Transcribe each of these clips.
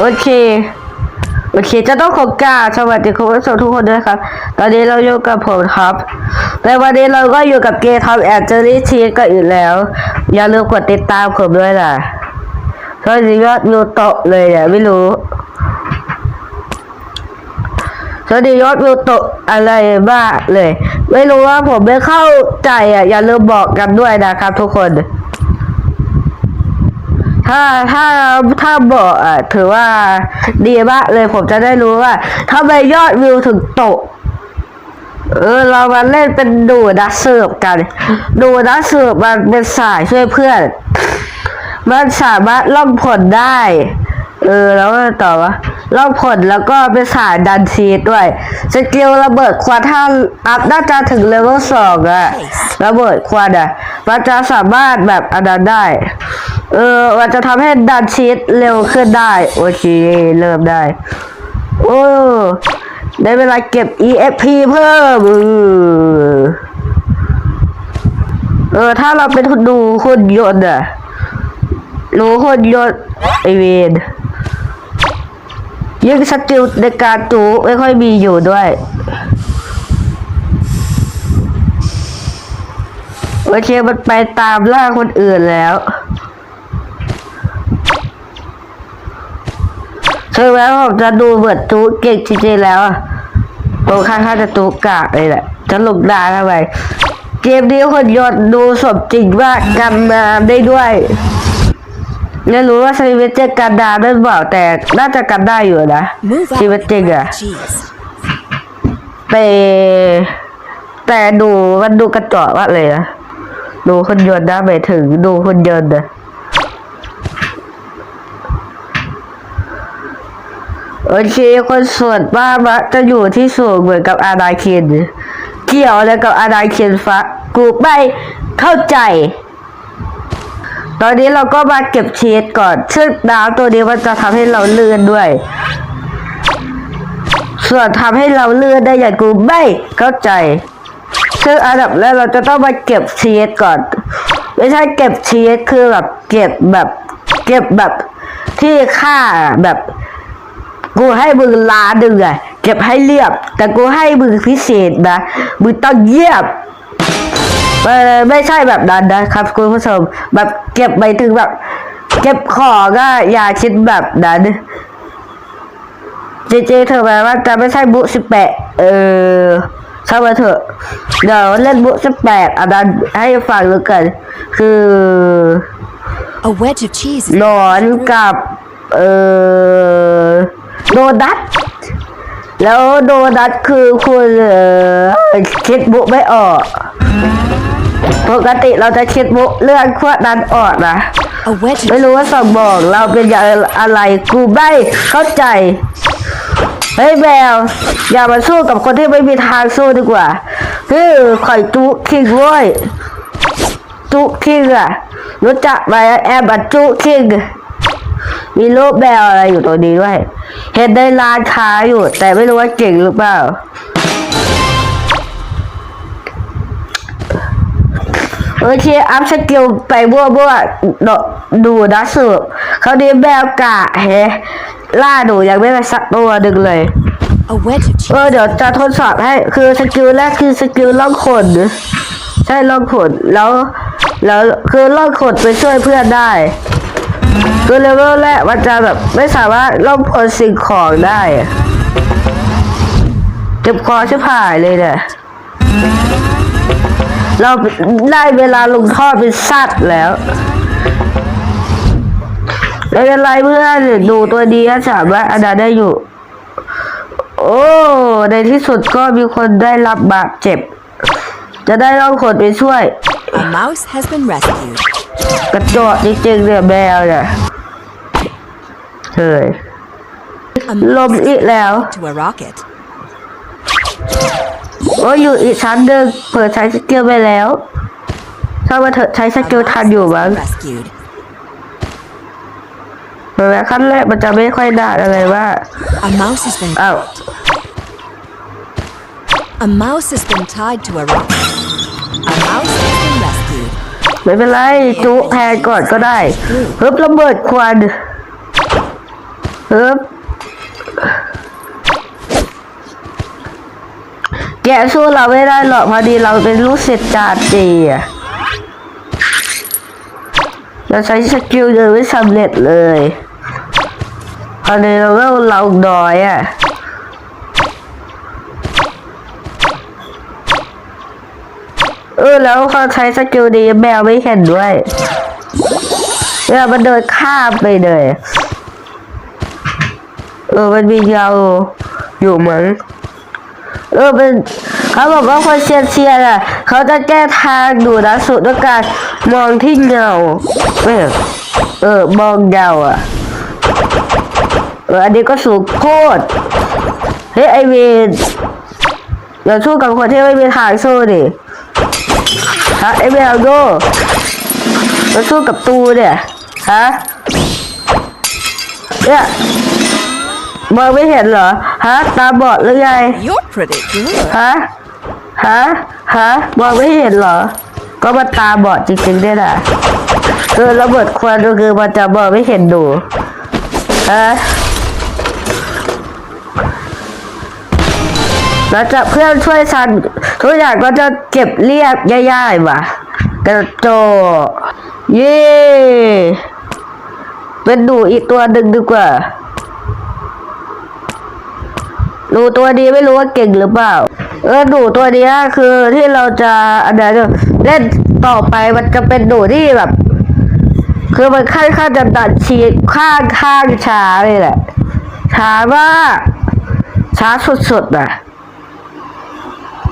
โอเค โอเค จะต้องขอกราบสวัสดีคุณผู้ชมทุกคนด้วยครับ ตอนนี้เราอยู่กับผมครับในวันนี้เราก็อยู่กับเกย์ทอมแอนเจอรี่ชีก็อีกแล้ว อย่าลืมกดติดตามผมด้วยล่ะเพราะยอดวิวตกเลยอะไม่รู้สวัสดียอดวิวตกอะไรบ้างเลย ไม่รู้ว่าผมไม่เข้าใจอะอย่าลืมบอกกันด้วยนะครับทุกคน ถ้าถ้าถ้าบอกอะถือว่าดีมากเลยผมจะได้รู้ว่าทำไมยอดวิวถึงตก เออ เรามาเล่นเป็นดูนักสืบกัน ดูนักสืบมันเป็นสายช่วยเพื่อน มันสามารถล่องผลได้ เออ แล้วต่อวะ ล่องผลแล้วก็เป็นสายดันชีตด้วย สกิลระเบิดควันถ้าอัพน่าจะถึงเลเวลสองอะระเบิดควันอะมันจะสามารถแบบอันนั้นได้ เออมันจะทำให้ดันชีตเร็วขึ้นได้ โอเค เริ่มได้ โอ้ได้เวลาเก็บ EFP เพิ่ม เออเออถ้าเราเป็นคนดูคนยนต์อะรู้คนยนต์ไอเวน ยิ่งสกิลในการจูไม่ค่อยมีอยู่ด้วยโอเคมันไปตามล่าคนอื่นแล้วคือแม้วผมจะดูเหมือนจูเก่งจริงๆแล้วตรงข้างๆจะจูกากเลยแหละจะหลงดาทำไมเกมนี้คนยนต์ดูสมจริงมากกันมาได้ด้วย ไม่รู้ว่าชีวิตจริงกันดาได้เปล่าแต่น่าจะกันได้อยู่นะ Move ชี out วิตจริงอะ Jeez. แต่แต่ดูมันดูกระจอกมากเลยนะดูคนยนต์นะไปถึงดูคนยนต์นะโอเคคนส่วนบ้านมักจะอยู่ที่สูงเหมือนกับอาณาเคนเกี่ยวอะไรกับอาณาเคนฟะกูไม่เข้าใจ ตอนนี้เราก็มาเก็บเชดก่อน ซึ่งน้ำตัวนี้มันจะทำให้เราเลื่อนด้วย ส่วนทำให้เราเลื่อนได้อย่างกูไม่เข้าใจ ซึ่งอันดับแรกเราจะต้องมาเก็บเชีสก่อน ไม่ใช่เก็บเชีสคือแบบเก็บแบบเก็บแบบที่ค่าแบบกูให้มึงล้านหนึ่งอะเก็บให้เรียบ แต่กูให้มึงพิเศษนะมึงต้องเยียบ เออไม่ใช่แบบนั้นนะครับ คุณผู้ชม แบบเก็บไปถึงแบบ เก็บของก็อย่าคิดแบบนั้นเจเจเธอแปลว่าจะไม่ใช่บุสิบแปดเออช่างมาเถอะ เดี๋ยวเล่นบุสิบแปดอันนั้นให้ฟังแล้วกัน คือ A wedge of cheese. is หนอนกับ เออโดนัทแล้วโดนัทคือคุณเออคิดบุไม่ออก ปกติเราจะคิดบุเรื่องพวกนั้นออกนะ A wedge ไม่ of รู้ว่าสมบอกเราเป็นอย่างอะไรกูไม่เข้าใจ เฮ้ยแมว อย่ามาสู้กับคนที่ไม่มีทางสู้ดีกว่าคือข่อยจุคิงเว้ยจุคิงอะรู้จักไหมแอบบัจุคิงมีรูปแมวอะไรอยู่ตัวนี้ด้วย เห็นในร้านค้าอยู่ แต่ไม่รู้ว่าเก่งหรือเปล่า โอเคอัพสกิลไปบัวบัวๆดดูนะสืบเขาดีแมวกะเฮล่าหนูยังไม่ไปสักตัวหนึ่งเลย a wedge of เออ cheese. เดี๋ยวจะทดสอบให้คือสกิลแรกคือสกิลล่องขนใช่ล่องขนแล้วแล้วคือล่องขนไปช่วยเพื่อนได้คือเลเวลแรกมันจะแบบไม่สามารถล่องขนสิ่งของได้อะเจ็บคอชิบหายเลยเนี่ย เราได้เวลาลงท่อเป็นสัตว์แล้วไม่เป็นไรเพื่อนดูตัวดีก็สามารถอันนั้นได้อยู่ โอ้ ในที่สุดก็มีคนได้รับบาดเจ็บ จะได้ต้องคนไปช่วย A mouse has been rescued. กระโจดจริงๆเนี่ยแมวเนี่ยเฮ้ย A ลม mouse อีกแล้ว to a rocket. โอ้ยอยู่อีกชั้นหนึ่งเปิดใช้สกิลไปแล้วถ้ามาเถอะใช้ส A กิล mouse ทันอยู่ has มั้ง been rescued. เห็นไหมขั้นแรกมันจะไม่ค่อยได้อะไรว่า A mouse has been อ้าว a mouse has been tied to a rocket. A mouse has been rescued. ไม่เป็นไรจุแทนก่อนก็ได้เพิ่มระเบิดควันฮึบ แกะสู้เราไม่ได้หรอกพอดีเราเป็นลูกศิษย์จาจีอะเราใช้สกิลเดินไม่สำเร็จเลยพอดีเราก็เราดอยอะเออแล้วเขาใช้สกิลดีแมวไม่เห็นด้วยเนี่ยมันเดินข้ามไปเลย เออมันมีเงาอยู่เหมั้ง เออเป็นเขาบอกว่าคนเซียนเซียนอะ เขาจะแก้ทางดูนะสุดด้วยการมองที่เงาเออเออมองเงาอะเอออันนี้ก็สูงโคตรเฮ้ยไอเวนอย่าสู้กับคนที่ไม่มีทางสู้ดิฮะไอเวนเอาโดมาสู้กับตูเนี่ยฮะเนี่ย มองไม่เห็นเหรอ ฮะ ตาบอดหรือไง You're pretty good. ฮะ ฮะ ฮะมองไม่เห็นเหรอ ก็มาตาบอดจริงๆด้วยนะคือระเบิดควันก็คือมันจะมองไม่เห็นดูฮะแล้วจะเพื่อนช่วยซันทุกอย่างก็จะเก็บเรียบย่ายๆว่ะกระโจเย่เป็นดูอีกตัวหนึ่งดีกว่า หนูตัวนี้ไม่รู้ว่าเก่งหรือเปล่าเออหนูตัวเนี้ยคือที่เราจะอันนเนี่ยเล่นต่อไปมันจะเป็นหนูที่แบบ คือมันค่อนข้างจะตัดชีดข้างข้างช้าเลยแหละช้ามากช้าสุดๆอะ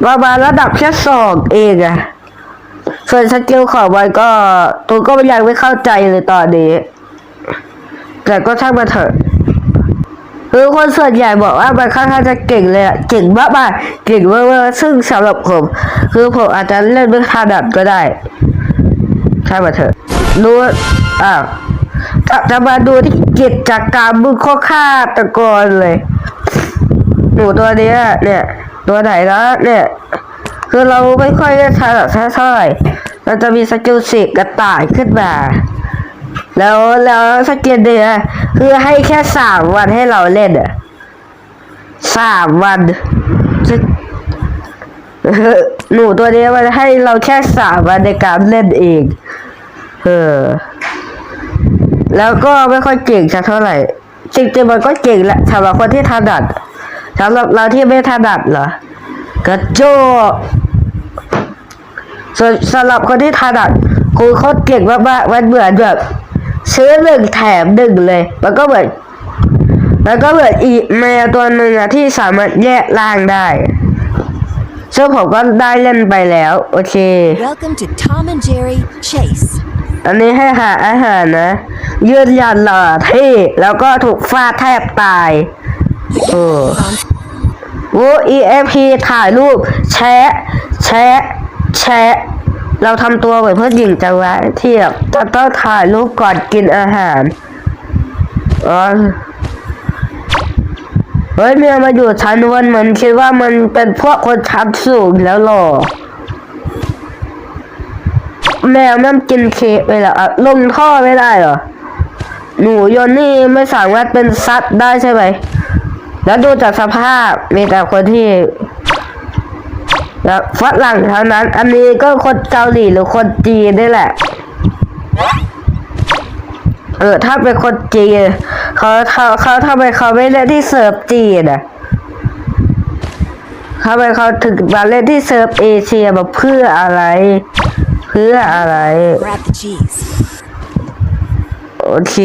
ประมาณระดับแค่สองเองอะส่วนสกิลของมันก็ตัวก็ยังไม่เข้าใจเลยตอนนี้ แต่ก็ช่างมาเถอะ คือคนส่วนใหญ่บอกว่ามันค่อนข้างจะเก่งเลยอะเก่งมากๆเก่งมากๆซึ่งสำหรับผม คือผมอาจจะเล่นไม่ถนัดก็ได้ใช่ไหมเถอะดูอ้าวจะจะมาดูที่กิจากรรมมึงข้อฆ่าตะกอนเลยหนูตัวเนี้ยเนี่ย ตัวไหนนะเนี่ย คือเราไม่ค่อยได้ถนัดเท่าไหร่เราจะมีสกิลสิกกระต่ายขึ้นมา แล้วแล้วสกิลเนี่ยคือให้แค่สามวันให้เราเล่นอะสามวันหนูตัวนี้มันให้เราแค่สามวันในการเล่นเองเออแล้วก็ไม่ค่อยเก่งสักเท่าไหร่จริงๆมันก็เก่งแหละสำหรับคนที่ถนัดสำหรับเราที่ไม่ถนัดเหรอกระโจกส่วนสำหรับคนที่ถนัดกูเขาเก่งมากๆมันเหมือนแบบ ซื้อหนึ่งแถมหนึ่งเลยมันก็เหมือนแล้วก็เหมือนอีแมวตัวหนึ่งอะที่สามารถแยกร่างได้ซึ่งผมก็ได้เล่นไปแล้ว โอเค Welcome to Tom and Jerry Chase. อันนี้ให้หาอาหารนะ ยืนยันหล่อเท่แล้วก็ถูกฟาดแทบตาย โอ้โอ้ EFP ถ่ายรูป แชะ แชะ แชะ เราทำตัวเหมือนเพื่อนหญิงจังวะทียบจะต้องถ่ายรูปก่อนกินอาหารอ๋อเฮ้ยเมียมาอยู่ชั้นวันเหมือนคิดว่ามันเป็นพวกคนชั้นสูงแล้วหรอแมวมันกินเค้กไปแล้วอะลงท่อไม่ได้เหรอ หนูยนนี่ไม่สามารถเป็นซัดได้ใช่ไหม แล้วดูจากสภาพมีแต่คนที่ แล้วฝรั่งเท่านั้น อันนี้ก็คนเกาหลีหรือคนจีนนี่แหละ เออ ถ้าเป็นคนจีนเขาเขาเขาทำไมเขาไม่เล่นที่เซิร์ฟจีนอะทำไมเขาถึงมาเล่นที่เซิร์ฟเอเชียมาเพื่ออะไร เพื่ออะไร Grab the cheese. โอเค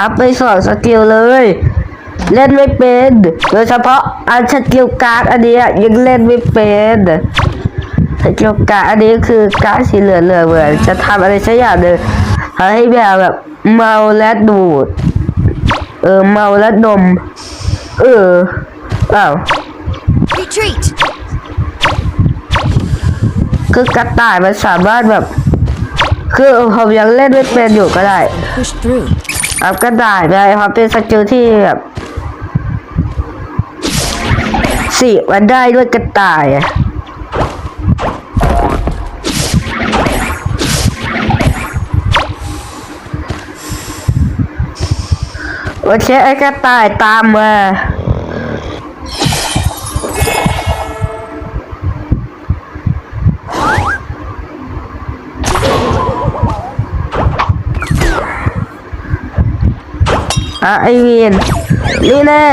อัพไปสองสกิลเลย เล่นไม่เป็น โดยเฉพาะอันสกิลการ์ดอันเนี้ยยังเล่นไม่เป็นสกิลการ์ดอันนี้คือการ์ดสีเหลืองเหลืองเหมือนจะทำอะไรสักอย่างหนึ่งทำให้แบบแบบเมาและดูด เออเมาและดม เอออ้าว Retreat. คือกระต่ายมันสามารถแบบ คือผมยังเล่นไม่เป็นอยู่ก็ได้ Push through. อัพก็ได้ได้ครับเป็นสกิลที่แบบ สี่วันได้ด้วยกระต่ายอะโอเคไอ้กระต่ายตามมา อะไอเวีนนี่แน่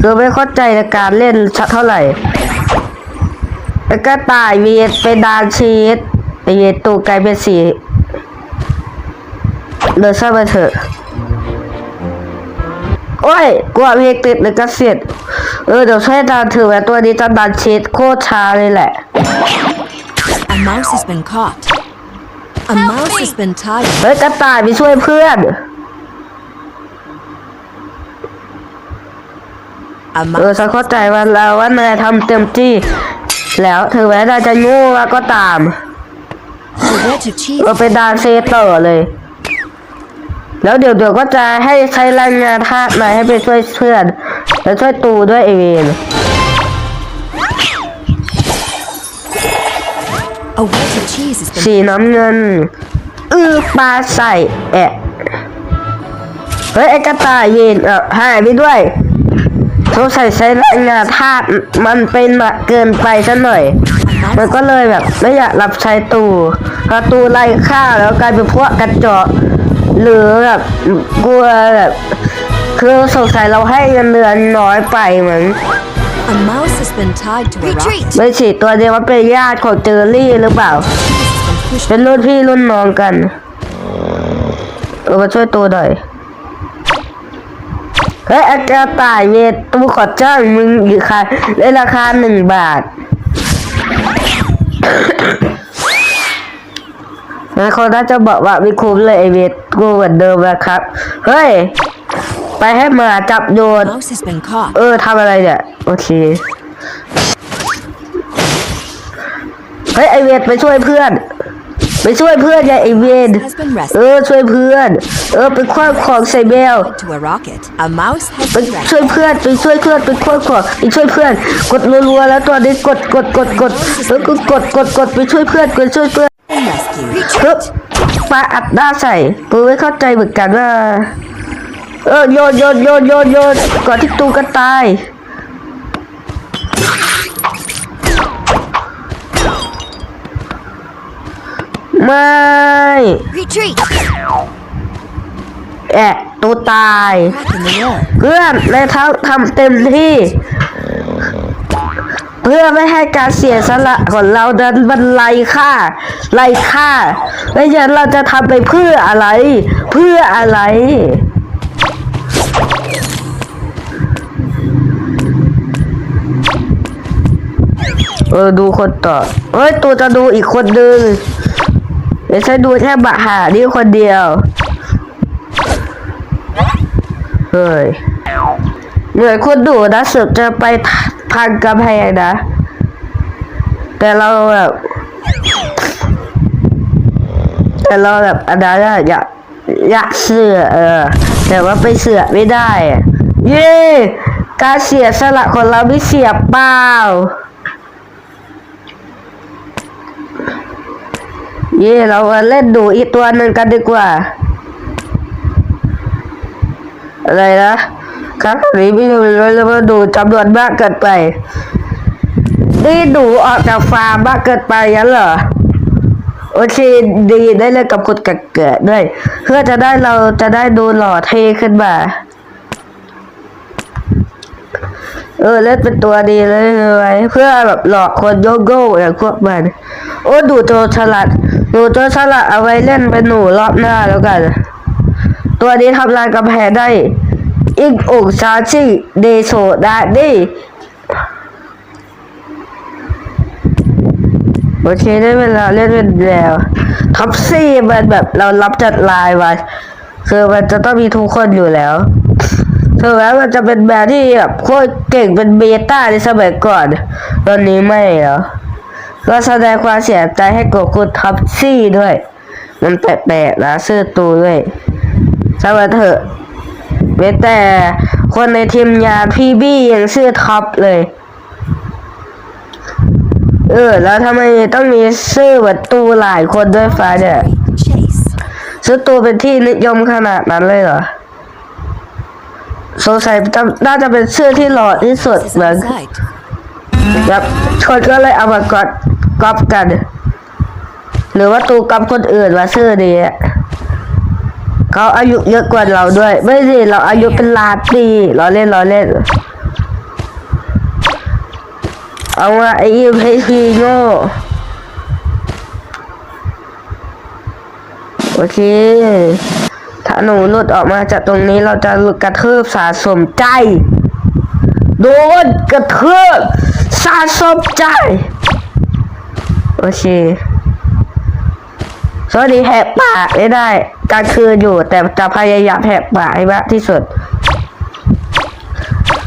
คือไม่เข้าใจในการเล่นชักเท่าไหร่ แล้วก็ตายเวียนเป็นดานชีสไอเวียนตูกลายเป็นสีเดินช่างมาเถอะ โอ้ยกลัวเพลงติดเลยก็เสียดเออเดี๋ยวช่วยดันถือไว้ตัวนี้จะดันชีสโคตรช้าเลยแหละ A mouse has been caught. A mouse has been tied. เฮ้ยกระต่ายไปช่วยเพื่อน เออ mouse ฉันเข้าใจว่าแล้วว่านายทำเต็มที่ แล้วถึงแม้นายจะโง่ก็ตาม a wedge of cheese เออไปดานเซต่อเลย แล้วเดี๋ยวเดี๋ยวก็จะให้ใช้แรงงานทาสนายให้ไปช่วยเพื่อนแล้วช่วยตูด้วยเอเวน A wedge of cheese has been สีน้ำเงินอือปลาใส่แอะเฮ้ยไอ้กระต่ายเย็นเออหายไปด้วย สงสัยใช้แรงงานทาสมันเป็นมาเกินไปซะหน่อย a มัน mouse ก็เลยแบบไม่อยากรับใช้ตูพอตูไล่ฆ่าแล้วกลายเป็นพวกกระจอกหรือแบบกลัวแบบคือสงสัยเราให้เงินเดือนน้อยไปเหมือน A mouse has been tied to a rock. ไม่ฉีดตัวเดียวว่าเป็นญาติของเจอรี่หรือเปล่า Cheese has been pushed เป็นรุ่นพี่รุ่นน้องกันเออมาช่วยตัวหน่อย เฮ้ยอากาต่ายเวทตูขอจ้างมึงอีกค่ะในราคาหนึ่งบาทแล้วเขาน่าจะบอกว่าไม่คุ้มเลยไอเวทกูเหมือนเดิมแล้วครับ เฮ้ย ไปให้หมาจับโยน mouse has been caught. เออทำอะไรเนี่ย โอเค เฮ้ย ไอเวทไปช่วยเพื่อน ไปช่วยเพื่อนไงไอเวน Has been เอ rescued อช่วยเพื่อน เออไปคว้างของใส่แมว to a rocket. A mouse has ไป been ช่วย rescued. เพื่อนไปช่วยเพื่อนไปคว้างของไปช่วยเพื่อน กดรัวๆแล้วตัวนี้กดกดกดกดแล้วก็กดกดกดไปช่วยเพื่อนกดช่วยเพื่อน Been rescued. ปึ๊บปาอัดหน้าใส่กูไม่เข้าใจเหมือนกันว่า เออโยนโยนโยนโยนโยนก่อนที่ตูกันตาย ไม่ Retreat. แอะตูตาย Crack in the wall. เพื่อนในทั้งทำเต็มที่ เพื่อไม่ให้การเสียสละของเราดันบรรลัยค่าไล่ค่าแล้วอย่างนั้นเราจะทำไปเพื่ออะไร เพื่ออะไรเออดูคนต่อเฮ้ยตัวจะดูอีกคนนึง ไม่ใช่ดูแค่บะหานี่คนเดียว เฮ้ยเหนื่อยคนดูนะสือกจะไปทางกำแพงนะ แต่เราแบบแต่เราแบบอันนั้นอยากอยากเสือเออ แต่ว่าไปเสือไม่ได้ เย้ การเสียสละของเราไม่เสียเปล่า เย่เราเล่นดูอีกตัวหนึ่งกันดีกว่า อะไรนะ ครับนี้ไม่รู้เลยว่าดูจำนวนมากเกินไป นี่ดูออกจากฟาร์มมากเกินไปยันเหรอ โอเคดีได้เล่นกับคนกัเกิดด้วย เพื่อจะได้เราจะได้ดูหล่อเท่ขึ้นมาเออเล่นเป็นตัวดีเลยไว้เพื่อแบบหลอกคนโยโก้อย่างพวกมัน โอ้ดูโจรฉลาด ดูจรฉลาดเอาไว้เล่นเป็นหนูรอบหน้าแล้วกัน ตัวนี้ทำลายกำแพงได้อีกอกชาชิเดโซดาดีโอเคได้เวลาเล่นเป็นแล้วท็อปซี่มันแบบเรารับจัดลายมาคือมันจะต้องมีทุกคนอยู่แล้วถึงแม้มันจะเป็นแบบที่แบบโคตรเก่งเป็นเบต้าในสมัยก่อน ตอนนี้ไม่แล้ว ก็แสดงความเสียใจให้กับคุท็อปซี่ด้วย มันแปลกๆนะชื่อตูด้วยช่างมันเถอะเว้แต่คนในทีมงาพี่บี้ยังชื่อท็อปเลย เออ แล้วทำไมต้องมีชื่อแบบตูหลายคนด้วยฟ้าเนี่ยซื้อตัวเป็นที่นิยมขนาดนั้นเลยเหรอสงสัยน่าจะเป็นเสื้อที่หล่อที่สุดเหมือน แบบคนก็เลยเอามากอดก๊อปกัน หรือว่าตูก๊อปคนอื่นมาซื้อดีอะเขาอายุเยอะกว่าเราด้วย ไม่สิเราอายุเป็นลานปีเราเล่นเราเล่น เอาว่าไอ้ยิมให้พีโง่โอเค ถ้าหนูหลุดออกมาจากตรงนี้เราจะกระทืบสะสมใจ โดนกระเทืบสะสมใจ โอเค สวัสดีแหกปากไม่ได้กลางคืนอยู่ แต่จะพยายามแหกปากให้มากที่สุด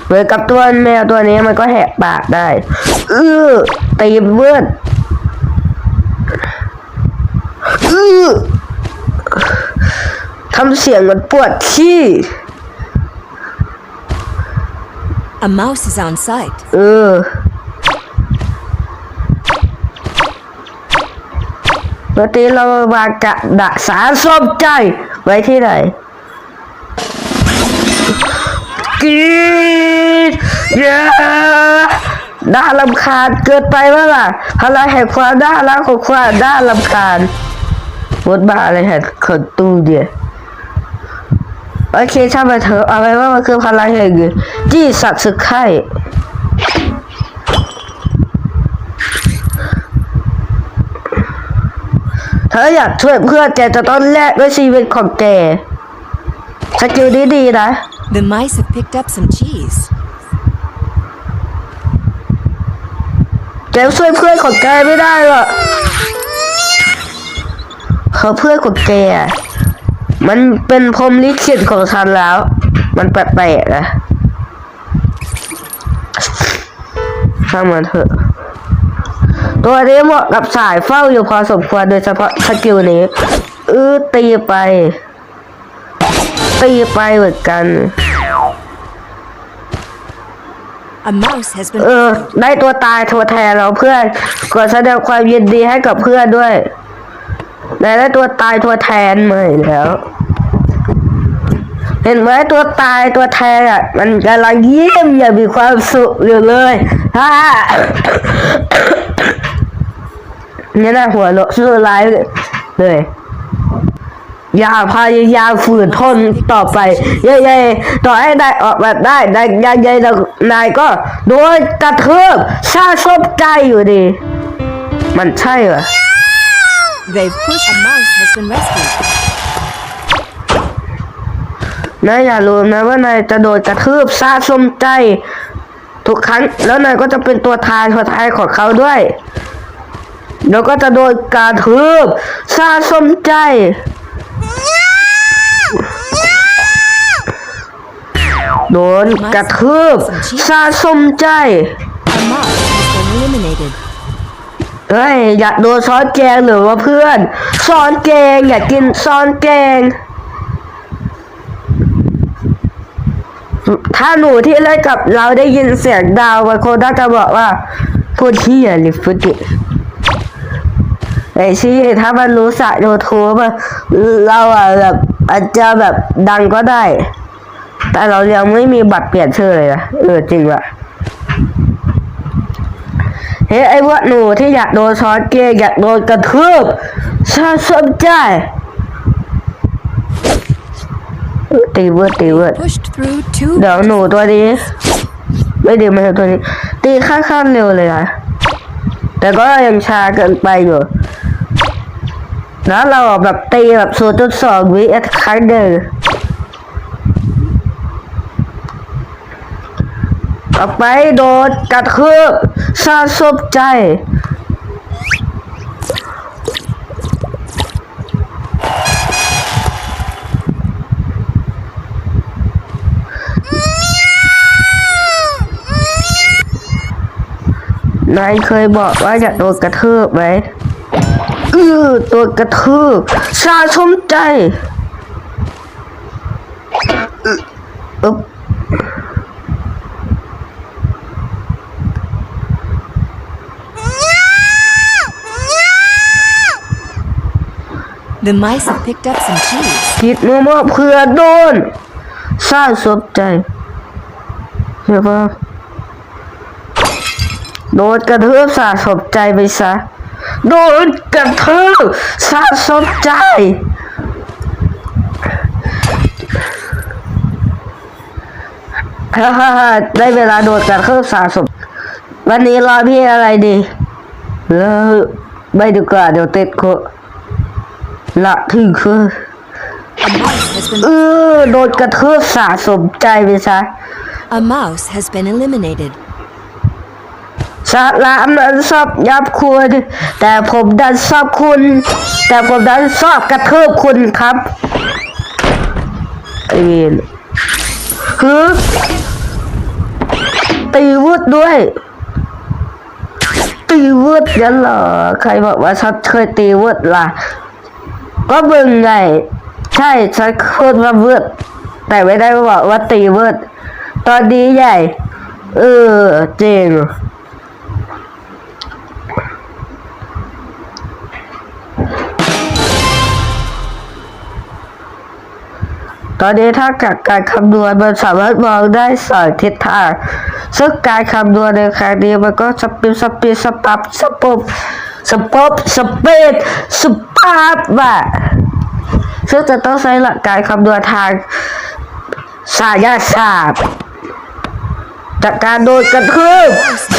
เหมือนกับตัวแมวตัวนี้มันก็แหกปากได้ เออตีเบืดอื้อทำเสียงเหมือนปวดขี้ A mouse is on site. เออปกติเราวางกระดาษสารส้มใจ ไว้ที่ไหนกรีดเย้น่าลำคาญเกินไปวะล่ะพลังแห่งความน่ารักของความน่าลำคาญบดบ้าอะไรแห่งขนตู้เดีย โอเคช่างมันเถอะเอาไว้ว่ามันคือพลังแห่งจี้สัตว์สึกไข่เธออยากช่วยเพื่อนแกจะต้องแลกด้วยชีวิตของแกสกิลนี้ดีนะ The mice have picked up some cheese. แกช่วยเพื่อนของแกไม่ได้หรอกเขาเพื่อนของแกอะ มันเป็นพรหมลิขิตของฉันแล้ว มันแปลกๆนะช่างมันเถอะ ตัวนี้เหมาะกับสายเฝ้าอยู่พอสมควรโดยเฉพาะสกิลนี้ อื้อตีไป ตีไปเหมือนกัน A mouse has been เออ ได้ตัวตายตัวแทนเราเพื่อนขอแสดงความยินดีให้กับเพื่อนด้วย นายได้ตัวตายตัวแทนมาอีกแล้ว เห็นไหมตัวตายตัวแทนอะ มันกำลังยิ้มอย่างมีความสุขอยู่เลยฮ่าเนี่ยนะหัวเราะสู้ร้ายเลยอย่าพยายามฝืนทนต่อไป เย้ๆต่อให้ได้ออกมาได้ได้ยังไงนายก็โดนกระเทืบซาซบใจอยู่ดี มันใช่เหรอ They've pushed. A mouse has been rescued. นายอย่าลืมนะว่านายจะโดนกระทืบซาสมใจ ทุกครั้งแล้วนายก็จะเป็นตัวทายตัวทายของเขาด้วย แล้วก็จะโดนกระทืบซาสมใจ โดนกระทืบซาสมใจ A mouse has been eliminated. เฮ้ยอยากโดนซ้อนแกงหรือว่าเพื่อนซ้อนแกงอยากกินซ้อนแกง ถ้าหนูที่เล่นกับเราได้ยินเสียงดาวบางคนน่าจะบอกว่าพูดที่อะไรฟุติไอ้ชี้ถ้ามันรู้สายโยทูบเราอะแบบอาจจะแบบดังก็ได้ แต่เรายังไม่มีบัตรเปลี่ยนชื่อเลยนะเออจริงว่ะ เฮ้ยไอ้พวกหนูที่อยากโดนช้อนเกย์อยากโดนกระทืบชาสนใจตีเวิร์ดตีเวิร์ด Pushed through two. เดี๋ยวหนูตัวนี้ ไม่ดีไม่ใช่ตัวนี้ ตีค่อนข้างเร็วเลยนะแต่ก็ยังช้าเกินไปอยู่แล้วเราแบบตีแบบศูนย์จุดสองวิเอสครั้งเดียว ต่อไปโดนกระทืบซาซบใจ นายเคยบอกว่าอยากโดนกระทืบไหมอือตัวกระทืบซาสมใจอึอึ๊บ The mice have picked up some cheese. คิดมั่วๆเพื่อโดนสร้างสมใจใช่ปะโดนกระเทืบสะสมใจไปซะ โดนกระเทืบสะสมใจ ฮ่าฮ่าฮ่าได้เวลาโดนกระเทืบสะสม วันนี้รอพี่อะไรดี เออไม่ดีกว่าเดี๋ยวติดโค ละถึงคือ A mouse has เอ been อโดนกระทืบสะสมใจไปซะ a mouse has been eliminated. สาลามนั้นชอบยับคุณ แต่ผมดันชอบคุณ แต่ผมดันชอบกระทืบคุณครับไอ้เวนคือตีวุดด้วยตีวุดยันเหรอใครบอกว่าฉันเคยตีวุดล่ะ ก็มึงไงใช่ฉันพูดว่าเวิร์ดแต่ไม่ได้บอกว่าตีเวิร์ดตอนนี้ใหญ่ เออจริงตอนนี้ถ้ากับการคำนวณมันสามารถมองได้สองทิศทางซึ่งการคำนวณในครั้งนี้มันก็สปีดสปีดสปับสปุบ สปบสเปดสปาบว่ะซึ่งจะต้องใช้หลักการคำนวณทางสายศาสตร์จากการโดนกระทืบ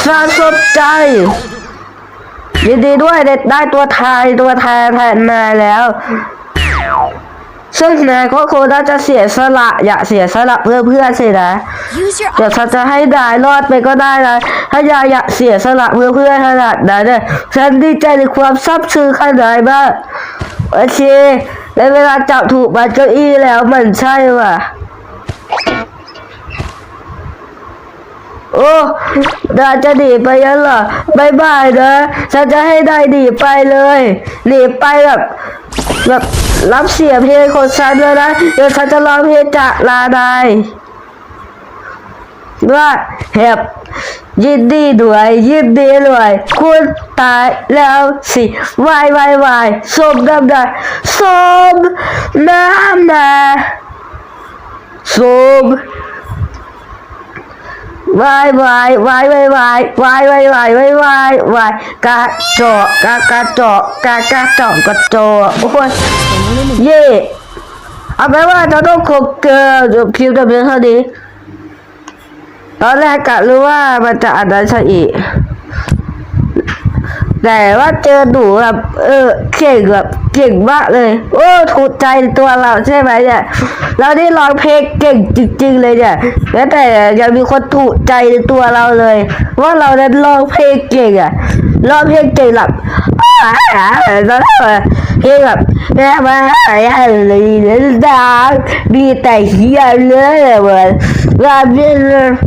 สร้างสนใจยินดีด้วยได้ตัวทายตัวแทนแทนนายแล้ว ซึ่งนายก็คงน่าจะเสียสละอย่าเสียสละเพื่อเพื่อนสินะ Use your เดี๋ยวฉันจะให้นายรอดไปก็ได้นะถ้ายายอยากเสียสละเพื่อเพื่อนขนาดนั้นเนี่ยฉันดีใจในความซับซึ้งขนาดมากโอเคได้เวลาจับถูกบันเก้าอี้แล้วมันใช่ว่ะโอ้ดาจะหนีไปยังเหรอบายบายนะฉันจะให้ได้หนีไปเลย หนีไปแบบแบบ รับเสียงเพลงของฉันเลยนะเดี๋ยวฉันจะร้องเพลงจากลาไดายว่าแฮบยินดีด้วยยินดีด้วยคุณตายแล้วสิวายวายวายสมน้ำหนาสมน้ำหน้าสม วายวายวายวายวายวายวายวายวายวายวายกระจอกกะกระจอกกะกระจอกกระจอกโอ้ยเย่เอาไปนว่าจะต้องคบเกินจบคลิปแต่เพียงเท่านี้ตอนแรกกะรู้ว่ามันจะอันได้ซะอีก แต่ว่าเจอหนูแบบเออเก่งแบบเก่งมากเลย โอ้ถูกใจตัวเราใช่ไหมเนี่ยเราได้ร้องเพลงเก่งจริง ๆ เลยเนี่ยแม้วแต่ยังมีคนถูกใจในตัวเราเลย ว่าเรานั้ร้องเพลงเก่งอะร้องเพลงเก่งแบบแล้วเพลงแบบแม่มาอะไรเลยดังมีแต่เฮียเลยเหมือนร้องเพลง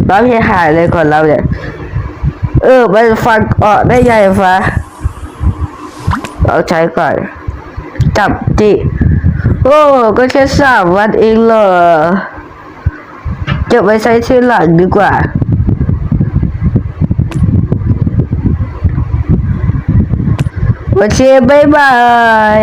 ร้องเพลงหายเลยก่อนเราเนี่ยเออมันฟังออกได้ไงฟ้า เอาใช้ก่อน จับจิโอ้ก็แค่สามวันเองเหรอจะไปใช้ที่หลังดีกว่าโอเคบายบาย